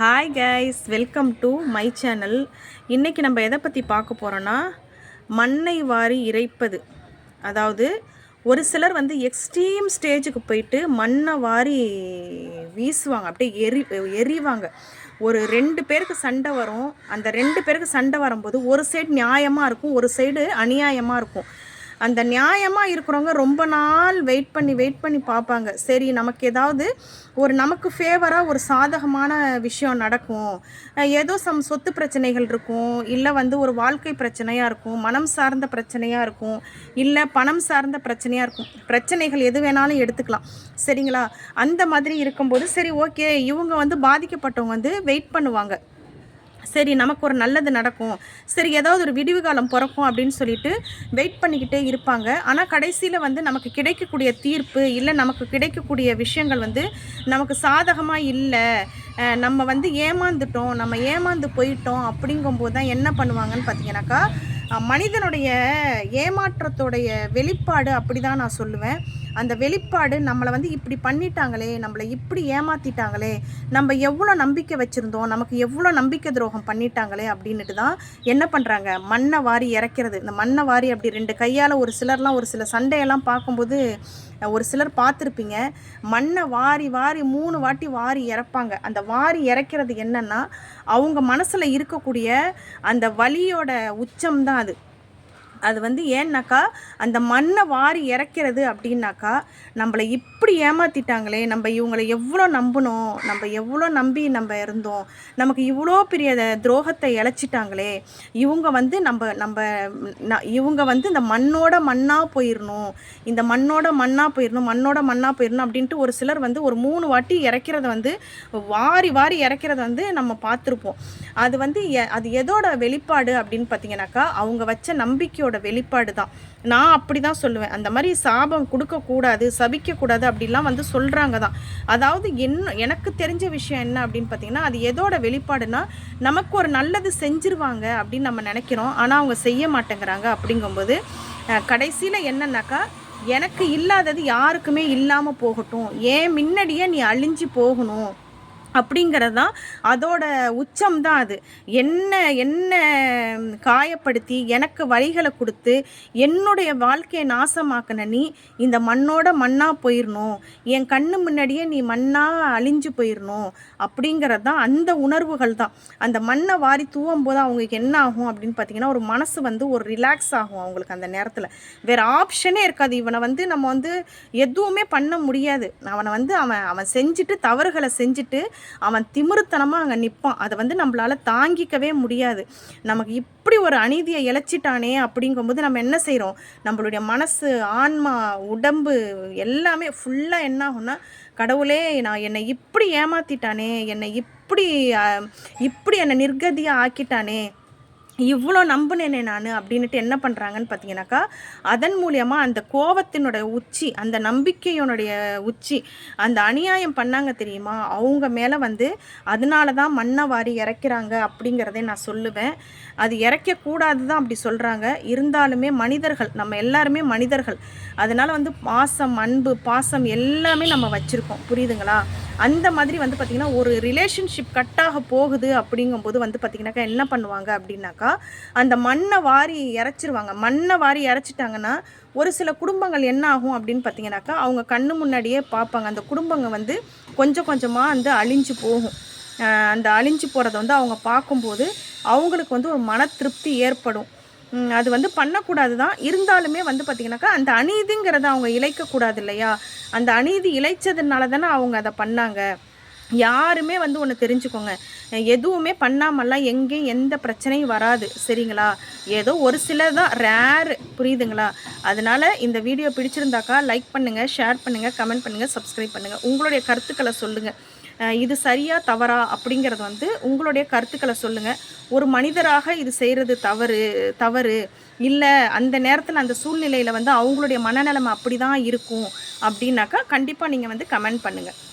Hi guys welcome to my channel இன்றைக்கி நம்ம எதை பற்றி பார்க்க போகிறோன்னா மண்ணை வாரி இறைப்பது. அதாவது ஒரு சிலர் வந்து எக்ஸ்ட்ரீம் ஸ்டேஜுக்கு போயிட்டு மண்ணை வாரி வீசுவாங்க. அப்படியே எரி எரிவாங்க. ஒரு ரெண்டு பேருக்கு சண்டை வரும். அந்த ரெண்டு பேருக்கு சண்டை வரும்போது ஒரு சைடு நியாயமாக இருக்கும் ஒரு சைடு அநியாயமாக இருக்கும். அந்த நியாயமாக இருக்கிறவங்க ரொம்ப நாள் வெயிட் பண்ணி வெயிட் பண்ணி பார்ப்பாங்க. சரி நமக்கு ஏதாவது ஒரு நமக்கு ஃபேவராக ஒரு சாதகமான விஷயம் நடக்கும். ஏதோ சம் சொத்து பிரச்சனைகள் இருக்கும். இல்லை வந்து ஒரு வாழ்க்கை பிரச்சனையாக இருக்கும். மனம் சார்ந்த பிரச்சனையாக இருக்கும். இல்லை பணம் சார்ந்த பிரச்சனையாக இருக்கும். பிரச்சனைகள் எது வேணாலும் எடுத்துக்கலாம். சரிங்களா? அந்த மாதிரி இருக்கும்போது சரி ஓகே இவங்க வந்து பாதிக்கப்பட்டவங்க வந்து வெயிட் பண்ணுவாங்க. சரி நமக்கு ஒரு நல்லது நடக்கும். சரி ஏதாவது ஒரு விடிவு காலம் பிறக்கும் அப்படின்னு சொல்லிட்டு வெயிட் பண்ணிக்கிட்டே இருப்பாங்க. ஆனால் கடைசியில் வந்து நமக்கு கிடைக்கக்கூடிய தீர்ப்பு இல்லை நமக்கு கிடைக்கக்கூடிய விஷயங்கள் வந்து நமக்கு சாதகமாக இல்லை. நம்ம வந்து ஏமாந்துட்டோம் நம்ம ஏமாந்து போயிட்டோம் அப்படிங்கும்போது தான் என்ன பண்ணுவாங்கன்னு பார்த்தீங்கன்னாக்கா மனிதனுடைய ஏமாற்றத்துடைய வெளிப்பாடு அப்படி தான் நான் சொல்லுவேன். அந்த வெளிப்பாடு நம்மளை வந்து இப்படி பண்ணிட்டாங்களே நம்மளை இப்படி ஏமாற்றிட்டாங்களே நம்ம எவ்வளோ நம்பிக்கை வச்சுருந்தோம் நமக்கு எவ்வளோ நம்பிக்கை துரோகம் பண்ணிட்டாங்களே அப்படின்ட்டு தான் என்ன பண்ணுறாங்க மண்ணை வாரி இறக்கிறது. இந்த மண்ணை வாரி அப்படி ரெண்டு கையால் ஒரு சிலர்லாம் ஒரு சில சண்டையெல்லாம் பார்க்கும்போது ஒரு சிலர் பார்த்துருப்பீங்க. மண்ணை வாரி வாரி மூணு வாட்டி வாரி இறப்பாங்க. அந்த வாரி இறக்கிறது என்னென்னா அவங்க மனசில் இருக்கக்கூடிய அந்த வலியோட உச்சம் தான் அது. அது வந்து ஏன்னாக்கா அந்த மண்ணை வாரி இறக்கிறது அப்படின்னாக்கா நம்மளை இப்படி ஏமாற்றிட்டாங்களே நம்ம இவங்களை எவ்வளோ நம்பினோம் நம்ம எவ்வளோ நம்பி நம்ம இருந்தோம் நமக்கு இவ்வளோ பெரிய துரோகத்தை இழைச்சிட்டாங்களே இவங்க வந்து நம்ம நம்ம இவங்க வந்து இந்த மண்ணோட மண்ணாக போயிடணும் இந்த மண்ணோட மண்ணாக போயிடணும் மண்ணோட மண்ணாக போயிடணும் அப்படின்ட்டு ஒரு சிலர் வந்து ஒரு மூணு வாட்டி இறக்கிறத வந்து வாரி வாரி இறக்கிறத வந்து நம்ம பார்த்துருப்போம். அது வந்து அது எதோட வெளிப்பாடு அப்படின்னு பார்த்தீங்கன்னாக்கா அவங்க வச்ச நம்பிக்கையோட சாபத்தோட வெளிப்பாடு தான். நான் அப்படி தான் சொல்லுவேன். அந்த மாதிரி சாபம் கொடுக்கக்கூடாது சபிக்கக்கூடாது அப்படிலாம் வந்து சொல்கிறாங்க தான். அதாவது என்ன எனக்கு தெரிஞ்ச விஷயம் என்ன அப்படின்னு பார்த்தீங்கன்னா அது எதோட வெளிப்பாடுனா நமக்கு ஒரு நல்லது செஞ்சிருவாங்க அப்படின்னு நம்ம நினைக்கிறோம். ஆனால் அவங்க செய்ய மாட்டேங்கிறாங்க அப்படிங்கும்போது கடைசியில் என்னன்னாக்கா எனக்கு இல்லாதது யாருக்குமே இல்லாமல் போகட்டும். ஏன் முன்னாடியே நீ அழிஞ்சு போகணும். அப்படிங்கிறது தான் அதோட உச்சம் தான் அது. என்ன என்ன காயப்படுத்தி எனக்கு வழிகளை கொடுத்து என்னுடைய வாழ்க்கையை நாசமாக்கின நீ இந்த மண்ணோட மண்ணாக போயிடணும் என் கண்ணு முன்னாடியே நீ மண்ணாக அழிஞ்சு போயிடணும் அப்படிங்கிறது தான் அந்த உணர்வுகள் தான் அந்த மண்ணை வாரி தூவும் போது அவங்களுக்கு என்ன ஆகும் அப்படின்னு பார்த்தீங்கன்னா ஒரு மனசு வந்து ஒரு ரிலாக்ஸ் ஆகும் அவங்களுக்கு அந்த நேரத்தில். வேறு ஆப்ஷனே இருக்காது. இவனை வந்து நம்ம வந்து எதுவுமே பண்ண முடியாது. அவனை வந்து அவன் அவன் செஞ்சுட்டு தவறுகளை செஞ்சுட்டு அவன் திமிருத்தனமாக அங்கே நிற்பான் அதை வந்து நம்மளால் தாங்கிக்கவே முடியாது. நமக்கு இப்படி ஒரு அநீதியை இழைச்சிட்டானே அப்படிங்கும்போது நம்ம என்ன செய்கிறோம் நம்மளுடைய மனசு ஆன்மா உடம்பு எல்லாமே ஃபுல்லாக என்ன ஆகும்னா கடவுளே நான் என்னை இப்படி ஏமாத்திட்டானே என்னை இப்படி இப்படி என்னை நிர்கதியாக ஆக்கிட்டானே இவ்வளோ நம்பினேனே நான் அப்படின்ட்டு என்ன பண்ணுறாங்கன்னு பார்த்தீங்கன்னாக்கா அதன் மூலியமாக அந்த கோவத்தினுடைய உச்சி அந்த நம்பிக்கையினுடைய உச்சி அந்த அநியாயம் பண்ணாங்க தெரியுமா? அவங்க மேலே வந்து அதனால தான் மண்ணை வாரி இறக்கிறாங்க அப்படிங்கிறதே நான் சொல்லுவேன். அது இறக்கக்கூடாது தான் அப்படி சொல்கிறாங்க இருந்தாலுமே மனிதர்கள் நம்ம எல்லாருமே மனிதர்கள். அதனால் வந்து பாசம் அன்பு பாசம் எல்லாமே நம்ம வச்சுருக்கோம். புரியுதுங்களா? அந்த மாதிரி வந்து பார்த்திங்கன்னா ஒரு ரிலேஷன்ஷிப் கட்டாக போகுது அப்படிங்கும்போது வந்து பார்த்திங்கனாக்கா என்ன பண்ணுவாங்க அப்படின்னாக்கா அந்த மண்ணை வாரி இறச்சிருவாங்க. மண்ணை வாரி இறச்சிட்டாங்கன்னா ஒரு சில குடும்பங்கள் என்ன ஆகும் அப்படின்னு பார்த்தீங்கன்னாக்கா அவங்க கண்ணு முன்னாடியே பார்ப்பாங்க. அந்த குடும்பங்கள் வந்து கொஞ்சம் கொஞ்சமாக வந்து அழிஞ்சு போகும். அந்த அழிஞ்சு போகிறத வந்து அவங்க பார்க்கும்போது அவங்களுக்கு வந்து ஒரு மன திருப்தி ஏற்படும். அது வந்து பண்ணக்கூடாது தான் இருந்தாலுமே வந்து பார்த்திங்கனாக்கா அந்த அநீதிங்கிறத அவங்க இழைக்கக்கூடாது இல்லையா அந்த அநீதி இழைச்சதுனால தானே அவங்க அதை பண்ணாங்க. யாருமே வந்து ஒன்று தெரிஞ்சுக்கோங்க. எதுவுமே பண்ணாமல்லாம் எங்கேயும் எந்த பிரச்சனையும் வராது. சரிங்களா? ஏதோ ஒரு சிலர் தான் ரேரு புரியுதுங்களா? அதனால் இந்த வீடியோ பிடிச்சிருந்தாக்கா லைக் பண்ணுங்கள் ஷேர் பண்ணுங்கள் கமெண்ட் பண்ணுங்கள் சப்ஸ்கிரைப் பண்ணுங்கள் உங்களுடைய கருத்துக்களை சொல்லுங்கள் இது சரியா தவறா அப்படிங்கிறது வந்து உங்களுடைய கருத்துக்களை சொல்லுங்கள் ஒரு மனிதராக இது செய்கிறது தவறு தவறு. இல்லை அந்த நேரத்தில் அந்த சூழ்நிலையில் வந்து அவங்களுடைய மனநிலைமை அப்படி தான் இருக்கும் அப்படின்னாக்கா கண்டிப்பாக நீங்கள் வந்து கமெண்ட் பண்ணுங்கள்